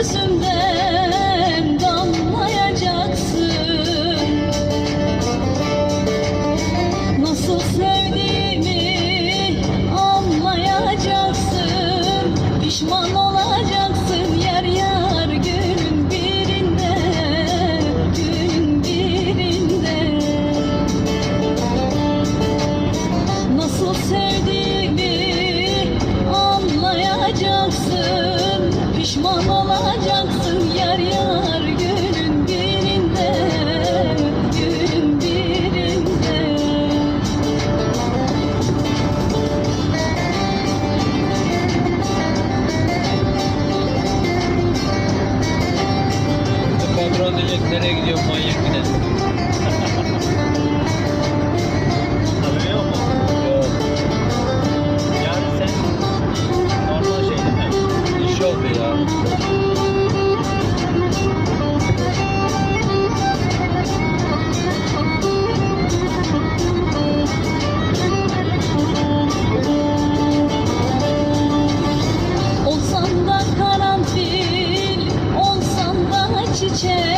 gözümden damlayacaksın. Nasıl sevdiğimi anlayacaksın. Pişman olacaksın yer yar gün birinde Gün birinde. Nasıl sevdiğimi anlayacaksın. Düşman olacaksın yar yar günün birinde Günün birinde. Kontrol edecek nereye gidiyor manyak yine oldu ya. Olsan da karanfil, olsan da çiçek